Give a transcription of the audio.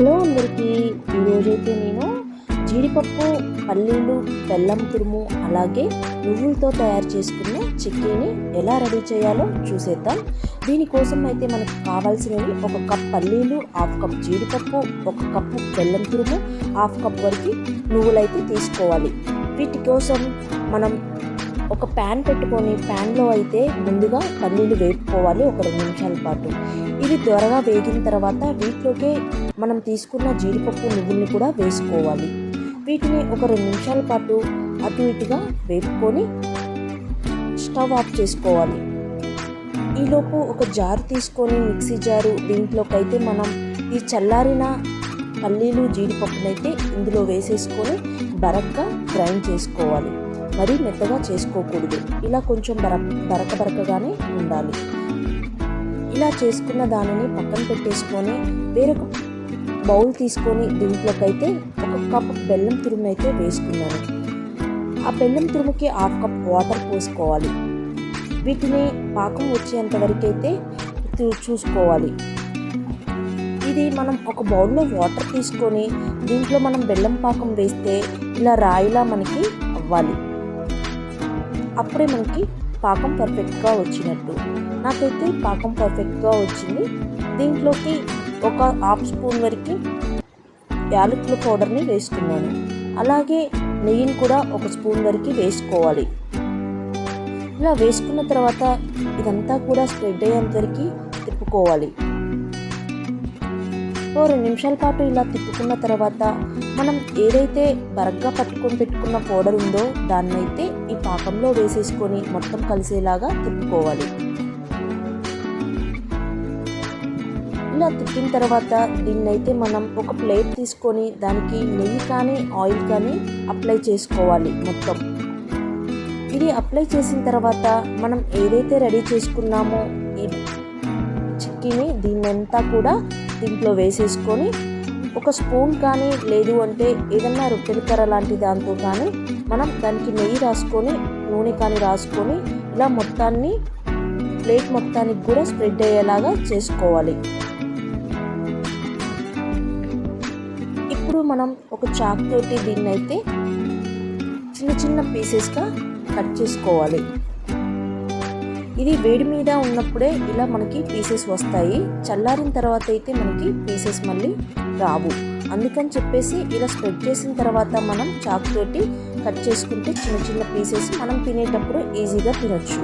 Hello అందరికీ. ఈరోజైతే నేను జీడిపప్పు పల్లీలు బెల్లం తురుము అలాగే నువ్వులతో తయారు చేసుకున్న చిక్కీని ఎలా రెడీ చేయాలో చూసేద్దాం. దీనికోసం అయితే మనకు కావాల్సినవి ఒక కప్ పల్లీలు హాఫ్ కప్ జీడిపప్పు ఒక కప్పు బెల్లం తురుము హాఫ్ కప్ వరకు నువ్వులైతే తీసుకోవాలి. వీటి కోసం మనం ఒక ప్యాన్ పెట్టుకొని ప్యాన్లో అయితే ముందుగా పల్లీలు వేపుకోవాలి ఒక రెండు నిమిషాల పాటు. ఇవి త్వరగా వేగిన తర్వాత వీటిలోకే మనం తీసుకున్న జీడిపప్పు నువ్వుల్ని కూడా వేసుకోవాలి. వీటిని ఒక రెండు నిమిషాల పాటు అటు ఇటుగా వేపుకొని స్టవ్ ఆఫ్ చేసుకోవాలి. ఈలోపు ఒక జారు తీసుకొని మిక్సీ జారు దీంట్లోకి అయితే మనం ఈ చల్లారిన పల్లీలు జీడిపప్పునైతే ఇందులో వేసేసుకొని బరక్గా గ్రైండ్ చేసుకోవాలి. మరీ మెత్తగా చేసుకోకూడదు. ఇలా కొంచెం బర బరక బరకగానే ఉండాలి. ఇలా చేసుకున్న దానిని పక్కన పెట్టేసుకొని వేరొక బౌల్ తీసుకొని దీంట్లోకైతే ఒక కప్ బెల్లం తురుము అయితే వేసుకున్నాను. ఆ బెల్లం తురుముకి హాఫ్ కప్ వాటర్ పోసుకోవాలి. వీటిని పాకం వచ్చేంత వరకు అయితే చూసుకోవాలి. ఇది మనం ఒక బౌల్లో వాటర్ తీసుకొని దీంట్లో మనం బెల్లం పాకం వేస్తే ఇలా రాయిలా మనకి అవ్వాలి. అప్పుడే మనకి పాకం పర్ఫెక్ట్గా వచ్చినట్టు. నాకైతే పాకం పర్ఫెక్ట్గా వచ్చింది. దీంట్లోకి ఒక హాఫ్ స్పూన్ వరకు యాలకుల పౌడర్ని వేసుకున్నాను అలాగే నెయ్యిని కూడా ఒక స్పూన్ వరకు వేసుకోవాలి. ఇలా వేసుకున్న తర్వాత ఇదంతా కూడా స్ప్రెడ్ అయ్యేంత వరకు తిప్పుకోవాలి. ఓ రెండు నిమిషాల పాటు ఇలా తిప్పుకున్న తర్వాత మనం ఏదైతే బరగ్గా పట్టుకొని పెట్టుకున్న పౌడర్ ఉందో దాన్నైతే ఈ పాకంలో వేసేసుకొని మొత్తం కలిసేలాగా తిప్పుకోవాలి. ఇలా తిప్పిన తర్వాత దీన్నైతే మనం ఒక ప్లేట్ తీసుకొని దానికి నెయ్యి కానీ ఆయిల్ కానీ అప్లై చేసుకోవాలి మొత్తం. ఇది అప్లై చేసిన తర్వాత మనం ఏదైతే రెడీ చేసుకున్నామో ఈ చిక్కీని దీన్నంతా కూడా దీంట్లో వేసేసుకొని ఒక స్పూన్ కానీ లేదు అంటే ఏదన్నా రొట్టెల కర్ర లాంటి దాంతో కానీ మనం దానికి నెయ్యి రాసుకొని నూనె కానీ రాసుకొని ఇలా మొత్తాన్ని ప్లేట్ మొత్తానికి కూడా స్ప్రెడ్ అయ్యేలాగా చేసుకోవాలి. ఇప్పుడు మనం ఒక చాక్ తోటి దీన్ని అయితే చిన్న చిన్న పీసెస్గా కట్ చేసుకోవాలి. ఇది వేడి మీద ఉన్నప్పుడే ఇలా మనకి పీసెస్ వస్తాయి. చల్లారిన తర్వాత అయితే మనకి పీసెస్ మళ్ళీ రావు. అందుకని చెప్పేసి ఇలా స్ప్రెడ్ చేసిన తర్వాత మనం చాక్ తోటి కట్ చేసుకుంటే చిన్న చిన్న పీసెస్ మనం తినేటప్పుడు ఈజీగా తినొచ్చు.